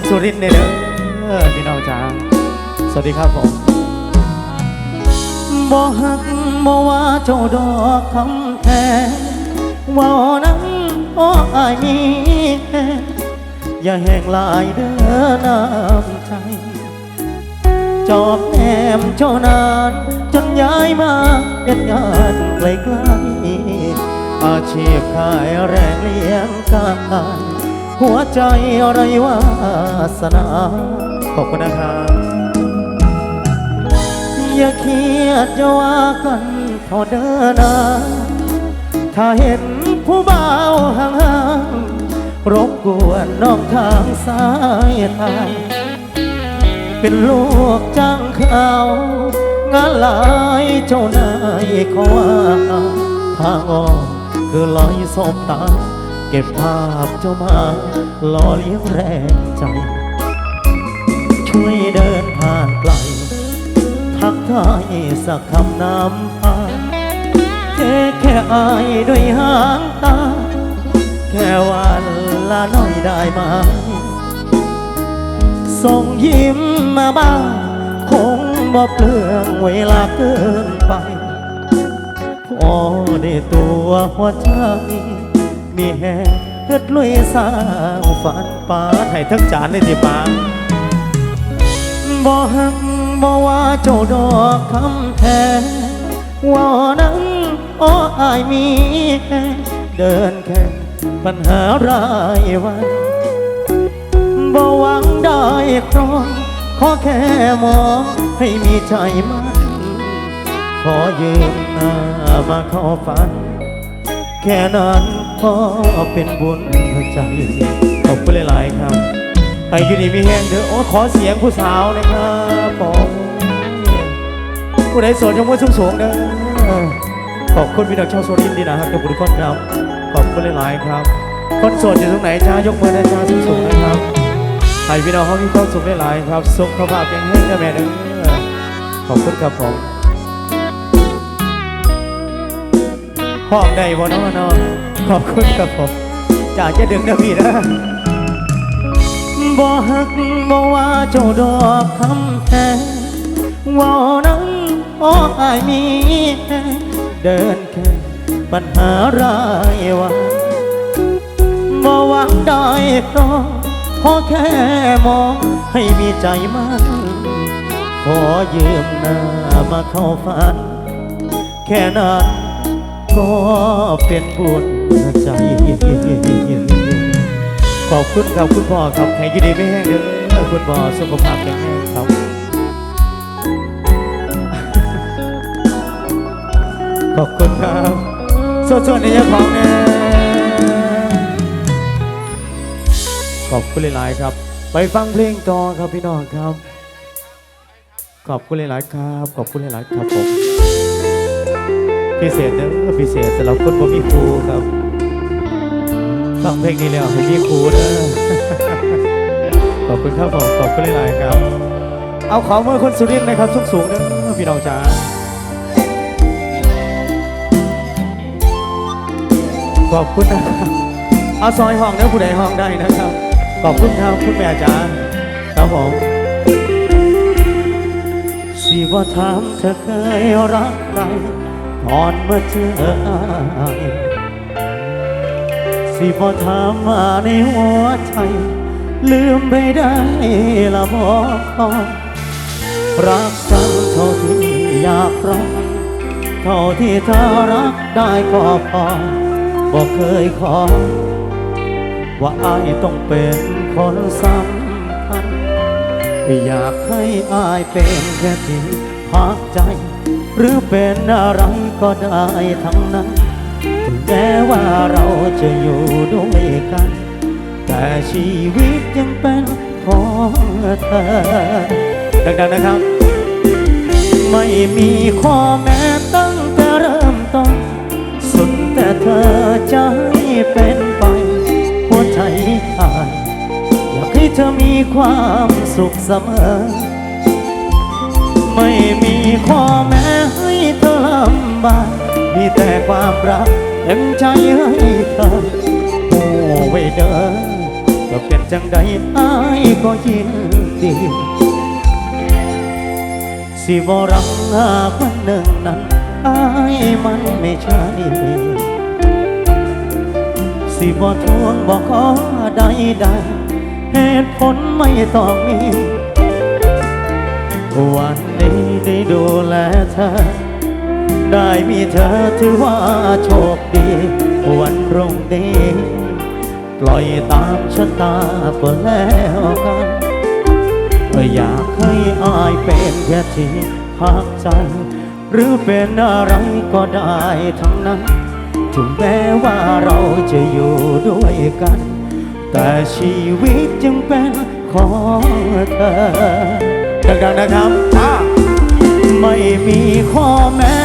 คนสุรินทร์หน่ยเด้อพี่น้องจ้าสวัสดีครับผมบ่หักบ่ว่าเจ้าดอกคำแท้เว่านั้นโอ้อายมีแค่อย่าแห้งลายเด้อน้ำใจ จอบแอมเจ้านาน จนย้ายมาเด็ดงานไกลๆอาชีพขายแรงเลี้ยงกาย หัวใจไรวาสนา ขอบคุณนะครับอย่าเครียดอย่าว่ากันเท่าเดินนะถ้าเห็นผู้บ่าวห่างๆรบกวนน้องทางสายทาเป็นลูกจ้างเขางานหลายเจ้านายเขาว่าทางออกคือลอยสบตา เก็บภาพเจ้ามาหล่อเลี้ยงแรงใจ ช่วยเดินผ่านไกล ทักทายสักคำนำพาแค่แค่อายด้วยหางตา แค่วันละน้อยได้ไหมส่งยิ้มมาบ้างคงบ่เปลืองเวลาเกินไปพอได้ตัวหัวใจ มีแหงเฮ็ดลุยสร้างฝันปาให้ทั้งจานเลยที่ปาบ่หักบ่ว่าเจ้าดอกคำแท้ว่านั้นอ้ออายมีแค่เดินแค่ปัญหารายวันบ่หวังได้ครองขอแค่มองให้มีใจมัน ขอยืมหน้ามาเข้าฝัน แค่นั้น ก็เป็นบุญใจขอบคุณหลาย ๆ ครับไอ้อยู่นี่มีแห้งเด้อโอ้ขอเสียงผู้สาวนะครับผมผู้ใดสดยกมือสูงๆเด้อขอบคุณพี่น้องชาวโซลินดีนะครับขอบคุณทุกคนครับขอบคุณหลาย ๆ ครับ คนโสดอยู่ตรงไหนจ้ายกมือนะจ้าสูงๆนะครับให้พี่น้องเขามีความสุขหลาย ๆ ครับสุขภาพแข็งแรงนะแม่เด้อขอบคุณครับผม ห้องใดบ่เนอนอนขอบคุณครับผมจากจะดึงนะพี่นะบ่ฮักบ่ว่าเจ้าดอกคำแท้ว่านั้นอ้ออายมีแค่เดินแค่ปัญหารายวันบ่หวังได้ครองขอแค่มองให้มีใจมันขอยืมหน้ามาเข้าฝัน แค่นั้น ก็เป็นบุญใจขอบคุณครับคุณพ่อครับให้อยินดีไม่แห้งเด้อคุณพ่อสุขภาพแข็งแรงครับขอบคุณครับสดๆในยของแน่ขอบคุณหลายๆครับ ไปฟังเพลงต่อครับพี่น้องครับ ขอบคุณหลายๆครับ ขอบคุณหลายๆครับผม พิเศษเด้อพิเศษสำหรับคนบ่มีครูครับฟังเพลงนี้แล้วให้มีครูเด้อขอบคุณครับผมขอบคุณหลายๆครับ เอาขอมือคนสุรินทร์นะครับสูงสูงๆเด้อพี่น้องจ๋าขอบคุณนะครับเอาซอยห้องเด้อผู้ใดห้องได้นะครับ ขอบคุณครับคุณแม่อาจาครับผมสิว่าถามเธอเคยรักใคร ก่อนมาเจออายสิว่าถามมาในหัวใจ ลืมไปได้ละบอกรักซ้ำเท่าที่อยากรักเท่าที่เธอรักได้ก็พอบอกเคยขอ ว่าอายต้องเป็นคนสำคัญอยากให้อายเป็นแค่ที่พักใจ หรือเป็นอะไรก็ได้ทั้งนั้นถึงแม้ว่าเราจะอยู่ด้วยกัน แต่ชีวิตยังเป็นของเธอดังๆนะครับ ไม่มีข้อแม้ตั้งแต่เริ่มต้นสุดแต่เธอจะให้เป็นไปหัวใจอายอยากให้เธอมีความสุขเสมอ ไม่มีข้อแม้ให้เธอลำบากมีแต่ความรักเต็มใจให้เธอโอ้ไว้เด้อก็เป็นจังใดอายก็ยินดีสิบรังหาคนหนึ่งนั้นอายมันไม่ใช่สิบทวงบอกขอใดใดเหตุผลไม่ต้องมี วันนี้ได้ดูแลเธอ ได้มีเธอถือว่าโชคดี วันรุ่งนี้ปล่อยตามชะตาก็แล้วกันอยากให้อายเป็นแค่ที่พักใจ หรือเป็นอะไรก็ได้ทั้งนั้น ถึงแม้ว่าเราจะอยู่ด้วยกัน แต่ชีวิตจึงเป็นของเธอ ดังๆนะครับอ่าไม่มีข้อแม้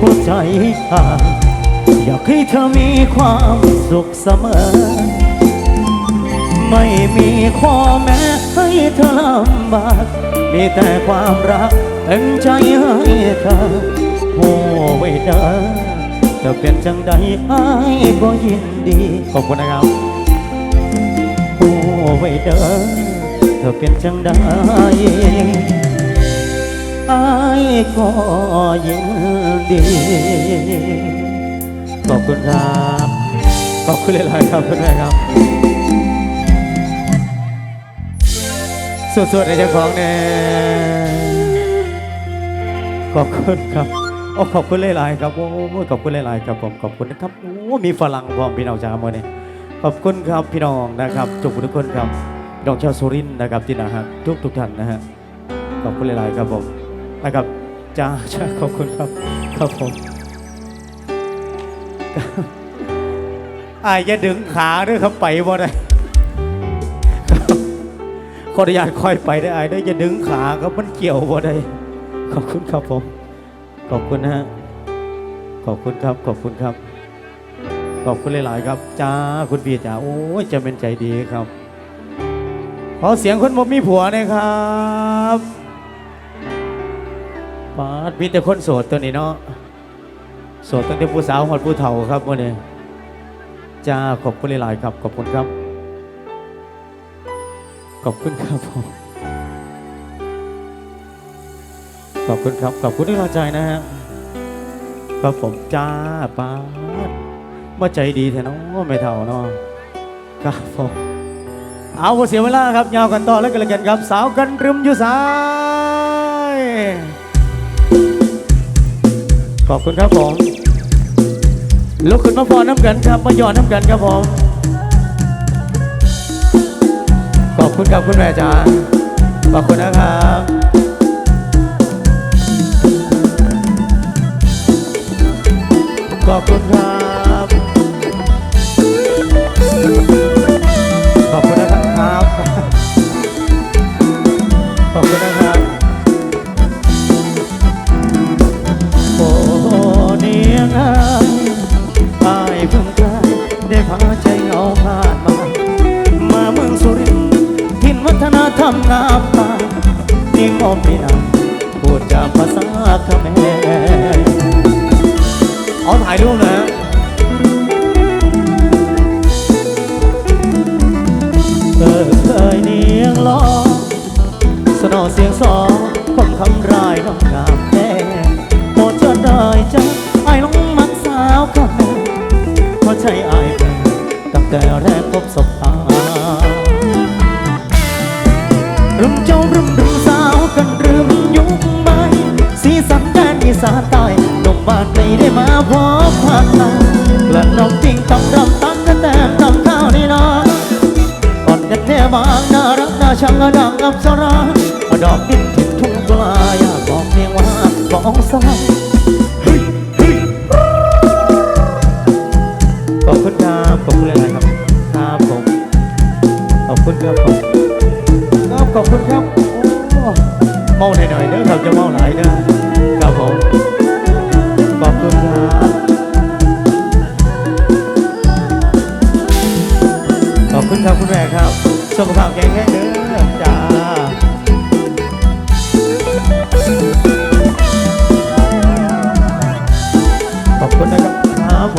หัวใจขาดอยากให้เธอมีความสุขเสมอ ไม่มีข้อแม้ให้เธอลำบาก มีแต่ความรักเต็มใจให้เธอโอ้ไว้เด้อจะเป็นจังใดไอ้ายก็ยินดี ขอบคุณนะครับ โอ้ไว้เด้อเธอเป็นจังใดไอ้ายก็ยินดี ขอบคุณครับ ขอบคุณหลายๆครับคุณแม่ครับสวดๆในเจ้าของแน่ขอบคุณครับโอ้ขอบคุณหลายๆครับโอ้ขอบคุณหลายๆครับผมขอบคุณนะครับโอ้มีฝรั่งพร้อมพี่น้องจ้ามื่อนี้ ขอบคุณครับพี่น้องนะครับจบทุกคนครับพี่น้องชาวสุรินทร์นะครับที่นะฮะทุกทุกๆท่านนะฮะขอบคุณหลาย ๆ ครับผมนะครับจ้าจ้าขอบคุณครับครับผมอายอย่าดึงขาด้วยครับไปบ่ได้ครับขออนุญาตค่อยไปได้อายเด้วยอย่าดึงขาครับมันเกี่ยวบ่ได้ขอบคุณครับผม ขอบคุณนะฮะขอบคุณครับขอบคุณครับ ขอบคุณหลาย ๆ ครับจ้าคุณพี่จ้าโอ้ยจะเป็นใจดีครับ ขอเสียงคนบ่มีผัวน่ยครับปาดมีแต่คนโสดตัวนี้เนาะโสดตั้งแต่ผู้สาวหอดผู้เฒ่าครับวันนี้จ้าขอบคุณหลาย ๆ ครับ ขอบคุณครับ ขอบคุณครับผมขอบคุณครับ ขอบคุณที่เข้าใจนะฮะครับผมจ้าปาด มาใจดีแท้เนาะไม่เท่าเนาะครับผมเอาเสียเวลาครับยาวกันต่อแล้วกันเลยกันครับ สาวกันรึมอยู่สาย ขอบคุณครับผมลุกขึ้นมาพอน้ำกันครับมาหยอดน้ำกันครับผมขอบคุณครับคุณแม่จ๋าขอบคุณนะครับขอบคุณครับ ขอบคุณนะครับ ขอบคุณนะครับ โอ้เนียงอายอายเพิ่งกลายได้พาใจเงาผ่านมา มาเมืองสุรินทร์ถิ่นวัฒนธรรมงามตานี่งอมไม่นานพูดจาภาษาเขมรเอาถ่ายรูปนะฮะเออ เคยเนียงล้อสนอเสียงสองคนคำรายน้องงามแน่โปรดเชิญได้จ้ะไอ้ลงมักสาวข้าเพราะใช่ไอ้ายเป็นตั้งแต่แรกพบสบตารึมเจ้ารึมรึมสาวกันรึมยุคใหม่สีสันแดนอีสานใต้นมบ้านไหนได้มาพบผ่านตากระน้องจริงต้องรำตั้งกันแต่ บางน่ารักน่าชังน่าดังอับสราดอกดินถิ่นทุ่งปลาอยากบอกเพียงว่าบอกสาว คนนะครับครับผ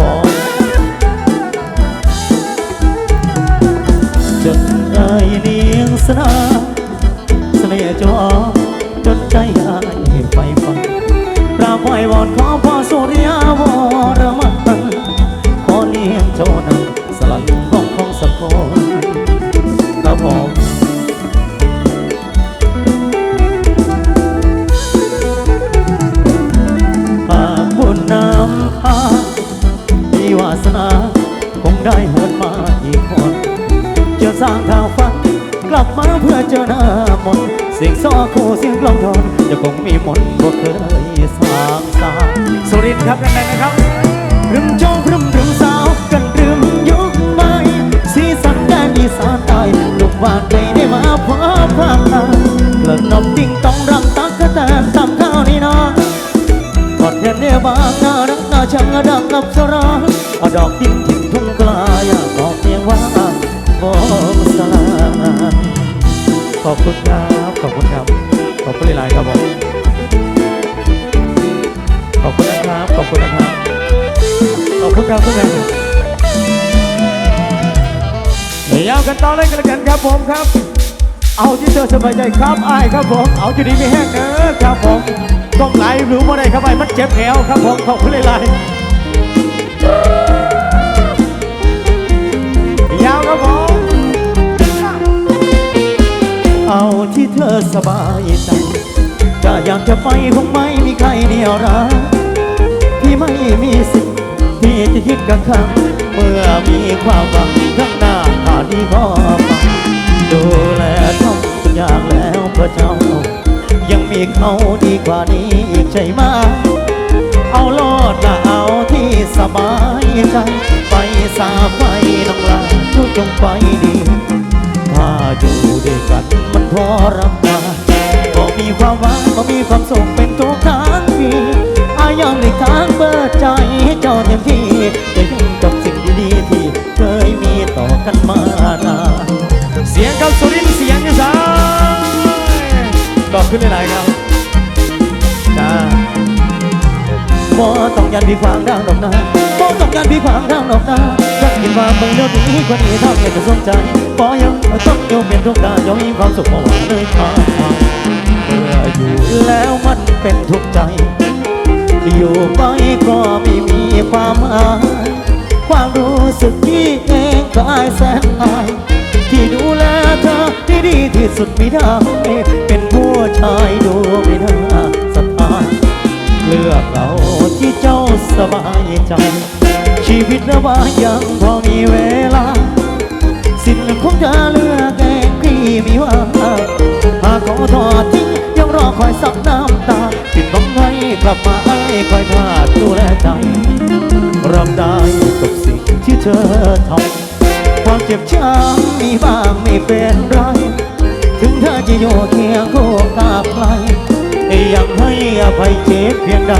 จนอายเลี้ยงสนาเสน่ห์จอจนใจอายไปฟังกราบไหววอนขอ สร้างทางฝัน กลับมาเพื่อเจอหน้ามนต์เสียงซอคู่เสียงกลองทอนจะคงมีมนต์บ่เคยสร้างสร้างสุรินทร์ครับดังๆนะครับรึมโจงรึมรึมสาวกันรึมยุคใหม่สีสันแดนอีสานใต้ลูกบ้านใจได้มาพบพางตาเกิดนบติ้งต้องรำตักกะแตนตำข้าวนี่นากอดเห็นได้บางน่ารักน่าชังดังกับสระเอาดอกทิ้งทิ้งทุ่งกลายอยากบอกเพียงว่า อ้สลายขอบคุณครับ ขอบคุณครับ ขอบคุณหลายๆครับผม ขอบคุณนะครับ ขอบคุณนะครับ ขอบคุณครับคุณแม่ยาวกันต่อเลยกันแล้วกันครับผมครับ เอาที่เธอสบายใจครับไอ้ครับผม เอาจุดนี้ไม่แห้งเนอะครับผมต้องไหลหรือว่าได้ครับไปมันเจ็บแขวครับผม ขอบคุณหลายๆ เธอสบายใจจะอยากจะไปคงไม่มีใครเดียวรักที่ไม่มีสิทธิ์ที่จะคิดกับครั้งเมื่อมีความหวังข้างหน้าขาดที่ก็ฟังดูแลทุกอย่างแล้วเพื่อเจ้า ยังมีเขาดีกว่านี้อีกใช่ไหมเอาโลดละเอาที่สบายใจไปสาไฟน้องลาทุกจงไปดี ถ้าอยู่ด้วยกัน มันทรมานก็มีความหวังก็มีความสุขเป็นทุกทางมีอายังในทางเบิดใจให้เจ้าเต็มที่จะยุ่งกับสิ่งดีๆที่เคยมีต่อกันมานานเสียงครับสุรินเสียงอยู่ซ้ายขอบคุณหลายๆครับ บ่ต้องยันพี่ขวางทางดอกนาบ่ต้องยันพี่ขวางทางดอกนาอยากกินว่าเบิ่งเดียวนี้กว่านี้เท่าเกิดจะสนใจบ่ยังต้องอยู่เป็นทุกข์ด้ยังมีความสุขบ่ว่าเลยทาเมื่ออยู่แล้วมันเป็นทุกข์ใจ อยู่ไปก็ไม่มีความหมายความรู้สึกที่เองก็อายแสนอายที่ดูแลเธอที่ดีที่สุดไม่ได้ เป็นผู้ชายดูไม่น่าสถานเลือกเรา ที่เจ้าสบายใจ ชีวิตระว่ายังพอมีเวลา สิ้นคงจะเลือกเองพี่มีว่าหากขอทอดทิ้งยังรอคอยสับน้ำตาปิดบังให้กลับมาให้คอยทาดดูแลใจรับได้กับสิ่งที่เธอทำความเจ็บช้ำมีบ้างไม่เป็นไรถึงเธอจะอยู่เคียงคู่กับใครยังให้อภัยเจ็บเพียงใด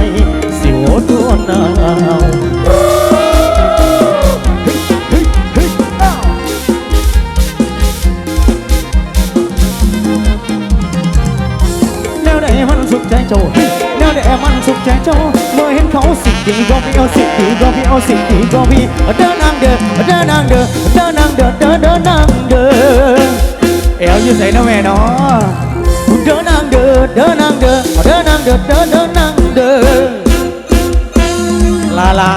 นนางเดินเดินนางเดินเดินนางเดินเดินเดินนางเดินลาลา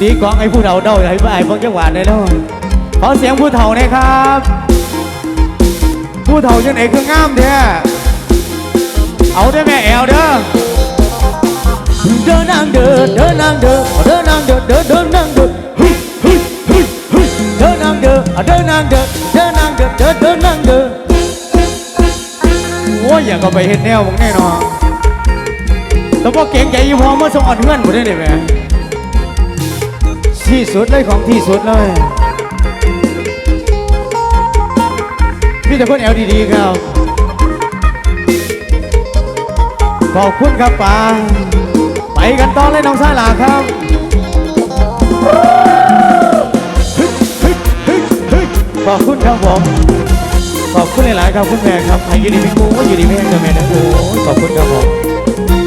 ตีกลองไอ้ผู้เฒ่าเด้าให้ไอ้พวกจังหวะได้เนาะขอเสียงผู้เฒ่าหน่อยครับ ผู้เฒ่าจังไหนคืองามเด้อเอาได้อแม่แอวเด้อ เดินนางเดินเดินนางเดินเดินนางเดินเดินเดินนางเดินเฮ้ยเฮ้ยเฮ้ยเฮ้ยเดินนางเดินเดินนางเดินเดินนางเดินเดินเดินนางเดินโอ้ยอย่าก็ไปเห็นแนวมึงแน่นอนแต่พอเก่งใจอยู่พอเมื่อส่งอ่อนเพื่อนกูได้เลยแม่ที่สุดเลยของที่สุดเลยมีแต่คนแอลดีๆครับขอบคุณครับป้า ไปกันต่อเลยน้องชายหลาครับขอบคุณครับผมขอบคุณหลาย ๆ ครับคุณแม่ครับให้อยูดีพี่กูว่าอยู่ดีไม่แห้งกับแม่นะโอ้ยขอบคุณครับผม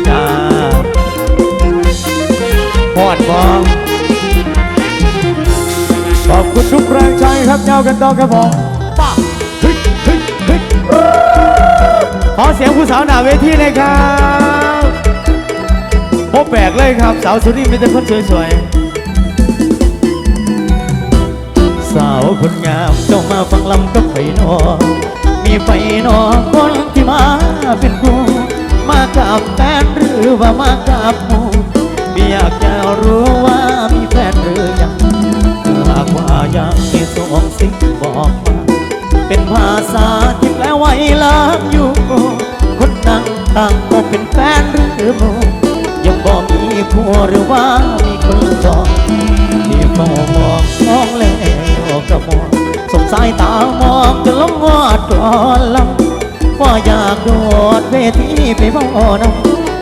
จ้าพอดบองขอบคุณทุกแรงใจครับเจ้ากันต่อครับผมป้าเฮ้ยเฮ้ยขอเสียงผู้สาวหน้าเวทีเลยครับ ครับ สาวสุดที่มีแต่คนสวยๆ สาวคนงามเจ้ามาฟังลำกับไฟนอมีไฟนอคนที่มาเป็นครูมากับแฟนหรือว่ามากับหมูพี่อยากจะรู้ว่ามีแฟนหรือยังหากว่ายังมีสองสิ่งบอกมาเป็นภาษาที่แปลไอ้ลักอยู่คนนั่งต่างก็เป็นแฟนหรือมยัง บอกมีผัวหรือว่ามีคนจองที่เฝ้ามองมองแล้วก็มองสงสายตามองจนล้มวอดกลอนลำว่าอยากโดดเวทีไปบ่อน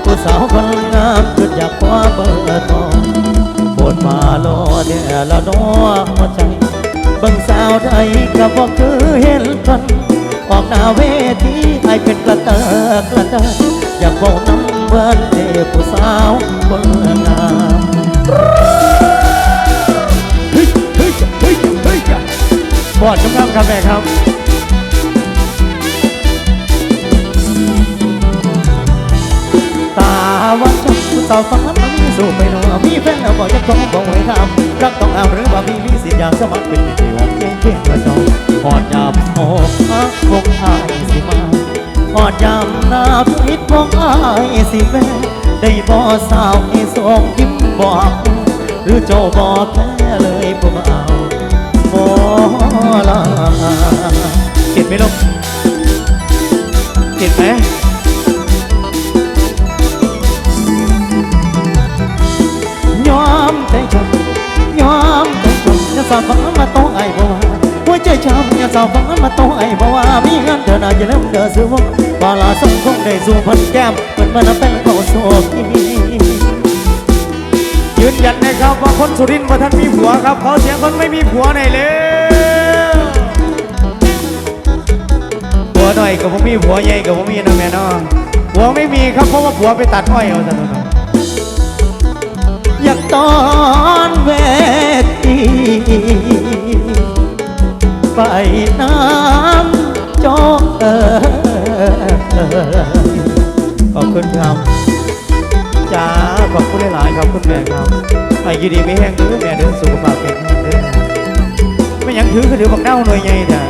ผู้สาวคนงามจุดอยากคว้าเบอร์ทองปรดมาลอเดละน้อหัวใจบิ่งสาวไทยก็บอกคือเห็นกันออกหน้าเวทีให้เป็นกระเตอกกระเตอ อยากบอกน้ำเบิ้นเด็ผู้สาวคนงามเฮ้ยเฮ้ยเฮ้ยเฮ้ยบอดกำลังครับแม่ครับตาว่าจบผู้สาวฟังแล้วมันสู้ไปหนอมีแฟนแล้วบอกจะต้องบอกไว้ทำรักต้องเอาหรือว่ามีมีสิทธิ์อยากสมัครเป็นที่หวังเก่งเก่งกระจอกหอดยามโอกฮักพวกอายสิมา หอดยามหน้าพิษพวกอายสิแม่ได้บ่สาวให้ส่งยิ้มบอกหรือเจ้าบอกแค่เลยพวกเอาโมลาเก็บไหมลูกเก็บไหมยอมใจจมยอมใจจมอย่าสาวฟังมาโสาวฟังมาโตไอ้บ่ว่ามีเงินเดินอาจะเริ่มเดินซื้อวงบาลาสมคงได้สู่พันแก้มเหมือนมันเป็นเขาโซกียืนยันนะครับว่าคนสุรินทร์ว่าท่านมีผัวครับเขอเสียงคนไม่มีผัวไหน่อยผัวหน่อยกับผมมีผัวใหญ่กับผมมีนะแม่เนาะผัวไม่มีครับเพราะว่าผัวไปตัดอ้อยเอาแต่ตัวเนาะอยากต่อ น้ำจอกเออขอบคุณครับจ้าขอบคุณหลายๆครับคุณแม่ครับไอ้ยูดีไม่แห้งเด้อแม่เด้อสุขภาพแข็งแรงเด้อไม่หยังถือคือถือบักเน่าหน่วยใหญ่เด้อ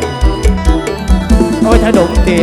เอาไว้ถ้าดมตี